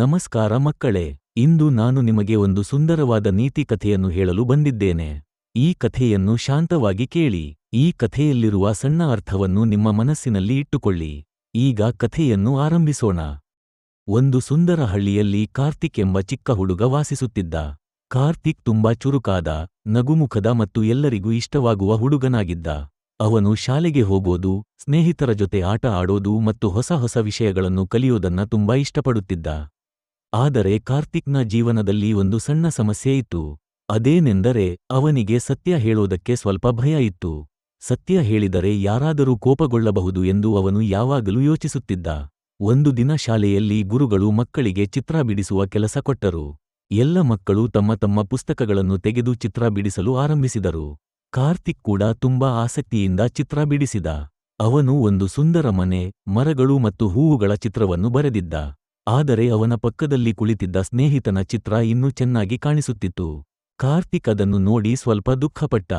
ನಮಸ್ಕಾರ ಮಕ್ಕಳೇ, ಇಂದು ನಾನು ನಿಮಗೆ ಒಂದು ಸುಂದರವಾದ ನೀತಿ ಕಥೆಯನ್ನು ಹೇಳಲು ಬಂದಿದ್ದೇನೆ. ಈ ಕಥೆಯನ್ನು ಶಾಂತವಾಗಿ ಕೇಳಿ, ಈ ಕಥೆಯಲ್ಲಿರುವ ಸಣ್ಣ ಅರ್ಥವನ್ನು ನಿಮ್ಮ ಮನಸ್ಸಿನಲ್ಲಿ ಇಟ್ಟುಕೊಳ್ಳಿ. ಈಗ ಕಥೆಯನ್ನು ಆರಂಭಿಸೋಣ. ಒಂದು ಸುಂದರ ಹಳ್ಳಿಯಲ್ಲಿ ಕಾರ್ತಿಕ್ ಎಂಬ ಚಿಕ್ಕ ಹುಡುಗ ವಾಸಿಸುತ್ತಿದ್ದ. ಕಾರ್ತಿಕ್ ತುಂಬಾ ಚುರುಕಾದ, ನಗುಮುಖದ ಮತ್ತು ಎಲ್ಲರಿಗೂ ಇಷ್ಟವಾಗುವ ಹುಡುಗನಾಗಿದ್ದ. ಅವನು ಶಾಲೆಗೆ ಹೋಗೋದು, ಸ್ನೇಹಿತರ ಜೊತೆ ಆಟ ಆಡೋದು ಮತ್ತು ಹೊಸ ಹೊಸ ವಿಷಯಗಳನ್ನು ಕಲಿಯೋದನ್ನ ತುಂಬಾ ಇಷ್ಟಪಡುತ್ತಿದ್ದ. ಆದರೆ ಕಾರ್ತಿಕ್ನ ಜೀವನದಲ್ಲಿ ಒಂದು ಸಣ್ಣ ಸಮಸ್ಯೆ ಇತ್ತು. ಅದೇನೆಂದರೆ ಅವನಿಗೆ ಸತ್ಯ ಹೇಳೋದಕ್ಕೆ ಸ್ವಲ್ಪ ಭಯ ಇತ್ತು. ಸತ್ಯ ಹೇಳಿದರೆ ಯಾರಾದರೂ ಕೋಪಗೊಳ್ಳಬಹುದು ಎಂದು ಅವನು ಯಾವಾಗಲೂ ಯೋಚಿಸುತ್ತಿದ್ದ. ಒಂದು ದಿನ ಶಾಲೆಯಲ್ಲಿ ಗುರುಗಳು ಮಕ್ಕಳಿಗೆ ಚಿತ್ರ ಬಿಡಿಸುವ ಕೆಲಸ ಕೊಟ್ಟರು. ಎಲ್ಲ ಮಕ್ಕಳು ತಮ್ಮ ತಮ್ಮ ಪುಸ್ತಕಗಳನ್ನು ತೆಗೆದು ಚಿತ್ರ ಬಿಡಿಸಲು ಆರಂಭಿಸಿದರು. ಕಾರ್ತಿಕ್ ಕೂಡ ತುಂಬಾ ಆಸಕ್ತಿಯಿಂದ ಚಿತ್ರ ಬಿಡಿಸಿದ. ಅವನು ಒಂದು ಸುಂದರ ಮನೆ, ಮರಗಳು ಮತ್ತು ಹೂವುಗಳ ಚಿತ್ರವನ್ನು ಬರೆದಿದ್ದ. ಆದರೆ ಅವನ ಪಕ್ಕದಲ್ಲಿ ಕುಳಿತಿದ್ದ ಸ್ನೇಹಿತನ ಚಿತ್ರ ಇನ್ನೂ ಚೆನ್ನಾಗಿ ಕಾಣಿಸುತ್ತಿತ್ತು. ಕಾರ್ತಿಕ್ ಅದನ್ನು ನೋಡಿ ಸ್ವಲ್ಪ ದುಃಖಪಟ್ಟ.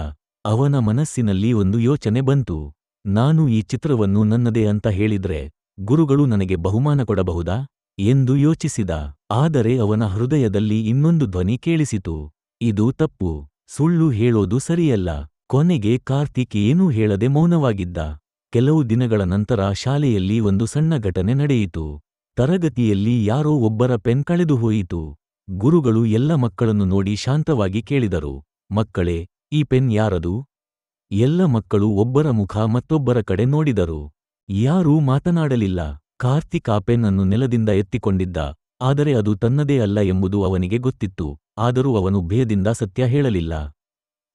ಅವನ ಮನಸ್ಸಿನಲ್ಲಿ ಒಂದು ಯೋಚನೆ ಬಂತು. ನಾನು ಈ ಚಿತ್ರವನ್ನು ನನ್ನದೇ ಅಂತ ಹೇಳಿದ್ರೆ ಗುರುಗಳು ನನಗೆ ಬಹುಮಾನ ಕೊಡಬಹುದಾ? ಎಂದು ಯೋಚಿಸಿದ. ಆದರೆ ಅವನ ಹೃದಯದಲ್ಲಿ ಇನ್ನೊಂದು ಧ್ವನಿ ಕೇಳಿಸಿತು. ಇದು ತಪ್ಪು. ಸುಳ್ಳು ಹೇಳೋದು ಸರಿಯಲ್ಲ. ಕೊನೆಗೆ ಕಾರ್ತಿಕ್ ಏನೂ ಹೇಳದೆ ಮೌನವಾಗಿದ್ದ. ಕೆಲವು ದಿನಗಳ ನಂತರ ಶಾಲೆಯಲ್ಲಿ ಒಂದು ಸಣ್ಣ ಘಟನೆ ನಡೆಯಿತು. ತರಗತಿಯಲ್ಲಿ ಯಾರೋ ಒಬ್ಬರ ಪೆನ್ ಕಳೆದು ಹೋಯಿತು. ಗುರುಗಳು ಎಲ್ಲ ಮಕ್ಕಳನ್ನು ನೋಡಿ ಶಾಂತವಾಗಿ ಕೇಳಿದರು. ಮಕ್ಕಳೇ, ಈ ಪೆನ್ ಯಾರದು? ಎಲ್ಲ ಮಕ್ಕಳು ಒಬ್ಬರ ಮುಖ ಮತ್ತೊಬ್ಬರ ಕಡೆ ನೋಡಿದರು. ಯಾರೂ ಮಾತನಾಡಲಿಲ್ಲ. ಕಾರ್ತಿಕ್ ಆ ಪೆನ್ ಅನ್ನು ನೆಲದಿಂದ ಎತ್ತಿಕೊಂಡಿದ್ದ. ಆದರೆ ಅದು ತನ್ನದೇ ಅಲ್ಲ ಎಂಬುದು ಅವನಿಗೆ ಗೊತ್ತಿತ್ತು. ಆದರೂ ಅವನು ಭಯದಿಂದ ಸತ್ಯ ಹೇಳಲಿಲ್ಲ.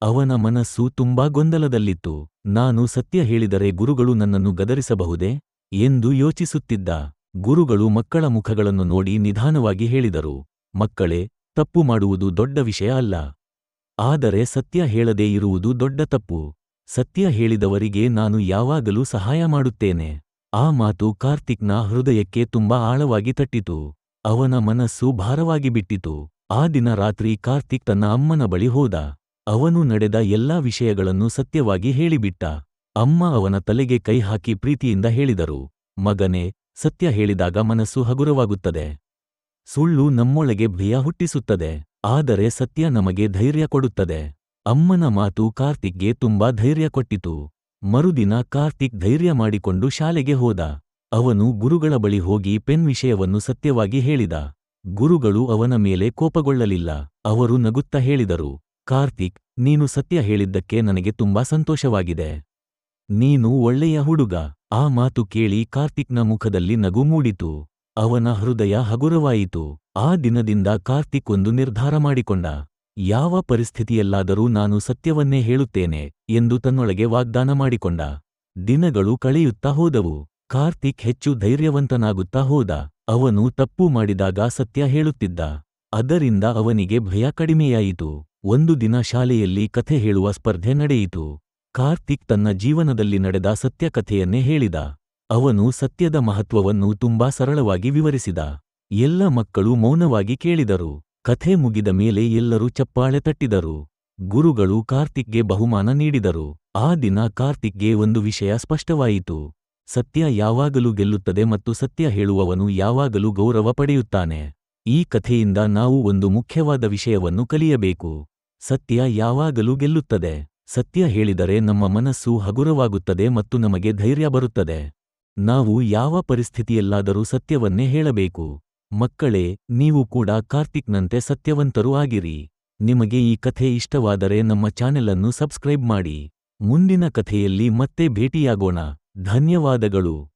ಅವನ ಮನಸ್ಸು ತುಂಬಾ ಗೊಂದಲದಲ್ಲಿತ್ತು. ನಾನು ಸತ್ಯ ಹೇಳಿದರೆ ಗುರುಗಳು ನನ್ನನ್ನು ಗದರಿಸಬಹುದೇ? ಎಂದು ಯೋಚಿಸುತ್ತಿದ್ದ. ಗುರುಗಳು ಮಕ್ಕಳ ಮುಖಗಳನ್ನು ನೋಡಿ ನಿಧಾನವಾಗಿ ಹೇಳಿದರು, ಮಕ್ಕಳೇ, ತಪ್ಪು ಮಾಡುವುದು ದೊಡ್ಡ ವಿಷಯ ಅಲ್ಲ. ಆದರೆ ಸತ್ಯ ಹೇಳದೇ ಇರುವುದು ದೊಡ್ಡ ತಪ್ಪು. ಸತ್ಯ ಹೇಳಿದವರಿಗೆ ನಾನು ಯಾವಾಗಲೂ ಸಹಾಯ ಮಾಡುತ್ತೇನೆ. ಆ ಮಾತು ಕಾರ್ತಿಕ್ನ ಹೃದಯಕ್ಕೆ ತುಂಬಾ ಆಳವಾಗಿ ತಟ್ಟಿತು. ಅವನ ಮನಸ್ಸು ಭಾರವಾಗಿ ಬಿಟ್ಟಿತು. ಆ ದಿನ ರಾತ್ರಿ ಕಾರ್ತಿಕ್ ತನ್ನ ಅಮ್ಮನ ಬಳಿ ಹೋದ. ಅವನು ನಡೆದ ಎಲ್ಲಾ ವಿಷಯಗಳನ್ನು ಸತ್ಯವಾಗಿ ಹೇಳಿಬಿಟ್ಟ. ಅಮ್ಮ ಅವನ ತಲೆಗೆ ಕೈ ಹಾಕಿ ಪ್ರೀತಿಯಿಂದ ಹೇಳಿದರು, ಮಗನೇ ಸತ್ಯ ಹೇಳಿದಾಗ ಮನಸ್ಸು ಹಗುರವಾಗುತ್ತದೆ. ಸುಳ್ಳು ನಮ್ಮೊಳಗೆ ಭಯ ಹುಟ್ಟಿಸುತ್ತದೆ, ಆದರೆ ಸತ್ಯ ನಮಗೆ ಧೈರ್ಯ ಕೊಡುತ್ತದೆ. ಅಮ್ಮನ ಮಾತು ಕಾರ್ತಿಕ್ಗೆ ತುಂಬಾ ಧೈರ್ಯ ಕೊಟ್ಟಿತು. ಮರುದಿನ ಕಾರ್ತಿಕ್ ಧೈರ್ಯ ಮಾಡಿಕೊಂಡು ಶಾಲೆಗೆ ಹೋದ. ಅವನು ಗುರುಗಳ ಬಳಿ ಹೋಗಿ ಪೆನ್ ವಿಷಯವನ್ನು ಸತ್ಯವಾಗಿ ಹೇಳಿದ. ಗುರುಗಳು ಅವನ ಮೇಲೆ ಕೋಪಗೊಳ್ಳಲಿಲ್ಲ. ಅವರು ನಗುತ್ತಾ ಹೇಳಿದರು, ಕಾರ್ತಿಕ್, ನೀನು ಸತ್ಯ ಹೇಳಿದ್ದಕ್ಕೆ ನನಗೆ ತುಂಬಾ ಸಂತೋಷವಾಗಿದೆ. ನೀನು ಒಳ್ಳೆಯ ಹುಡುಗ. ಆ ಮಾತು ಕೇಳಿ ಕಾರ್ತಿಕ್ನ ಮುಖದಲ್ಲಿ ನಗು ಮೂಡಿತು. ಅವನ ಹೃದಯ ಹಗುರವಾಯಿತು. ಆ ದಿನದಿಂದ ಕಾರ್ತಿಕ್ ಒಂದು ನಿರ್ಧಾರ ಮಾಡಿಕೊಂಡ. ಯಾವ ಪರಿಸ್ಥಿತಿಯಲ್ಲಾದರೂ ನಾನು ಸತ್ಯವನ್ನೇ ಹೇಳುತ್ತೇನೆ ಎಂದು ತನ್ನೊಳಗೆ ವಾಗ್ದಾನ ಮಾಡಿಕೊಂಡ. ದಿನಗಳು ಕಳೆಯುತ್ತಾ ಹೋದವು. ಕಾರ್ತಿಕ್ ಹೆಚ್ಚು ಧೈರ್ಯವಂತನಾಗುತ್ತಾ ಹೋದ. ಅವನು ತಪ್ಪು ಮಾಡಿದಾಗ ಸತ್ಯ ಹೇಳುತ್ತಿದ್ದ. ಅದರಿಂದ ಅವನಿಗೆ ಭಯ ಕಡಿಮೆಯಾಯಿತು. ಒಂದು ದಿನ ಶಾಲೆಯಲ್ಲಿ ಕಥೆ ಹೇಳುವ ಸ್ಪರ್ಧೆ ನಡೆಯಿತು. ಕಾರ್ತಿಕ್ ತನ್ನ ಜೀವನದಲ್ಲಿ ನಡೆದ ಸತ್ಯಕಥೆಯನ್ನೇ ಹೇಳಿದ. ಅವನು ಸತ್ಯದ ಮಹತ್ವವನ್ನು ತುಂಬಾ ಸರಳವಾಗಿ ವಿವರಿಸಿದ. ಎಲ್ಲ ಮಕ್ಕಳು ಮೌನವಾಗಿ ಕೇಳಿದರು. ಕಥೆ ಮುಗಿದ ಮೇಲೆ ಎಲ್ಲರೂ ಚಪ್ಪಾಳೆ ತಟ್ಟಿದರು. ಗುರುಗಳು ಕಾರ್ತಿಕ್ಗೆ ಬಹುಮಾನ ನೀಡಿದರು. ಆ ದಿನ ಕಾರ್ತಿಕ್ಗೆ ಒಂದು ವಿಷಯ ಸ್ಪಷ್ಟವಾಯಿತು. ಸತ್ಯ ಯಾವಾಗಲೂ ಗೆಲ್ಲುತ್ತದೆ ಮತ್ತು ಸತ್ಯ ಹೇಳುವವನು ಯಾವಾಗಲೂ ಗೌರವ ಪಡೆಯುತ್ತಾನೆ. ಈ ಕಥೆಯಿಂದ ನಾವು ಒಂದು ಮುಖ್ಯವಾದ ವಿಷಯವನ್ನು ಕಲಿಯಬೇಕು. ಸತ್ಯ ಯಾವಾಗಲೂ ಗೆಲ್ಲುತ್ತದೆ. ಸತ್ಯ ಹೇಳಿದರೆ ನಮ್ಮ ಮನಸ್ಸು ಹಗುರವಾಗುತ್ತದೆ ಮತ್ತು ನಮಗೆ ಧೈರ್ಯ ಬರುತ್ತದೆ. ನಾವು ಯಾವ ಪರಿಸ್ಥಿತಿಯಲ್ಲಾದರೂ ಸತ್ಯವನ್ನೇ ಹೇಳಬೇಕು. ಮಕ್ಕಳೇ, ನೀವು ಕೂಡ ಕಾರ್ತಿಕ್ನಂತೆ ಸತ್ಯವಂತರೂ ಆಗಿರಿ. ನಿಮಗೆ ಈ ಕಥೆ ಇಷ್ಟವಾದರೆ ನಮ್ಮ ಚಾನೆಲ್ ಅನ್ನು ಸಬ್ಸ್ಕ್ರೈಬ್ ಮಾಡಿ. ಮುಂದಿನ ಕಥೆಯಲ್ಲಿ ಮತ್ತೆ ಭೇಟಿಯಾಗೋಣ. ಧನ್ಯವಾದಗಳು.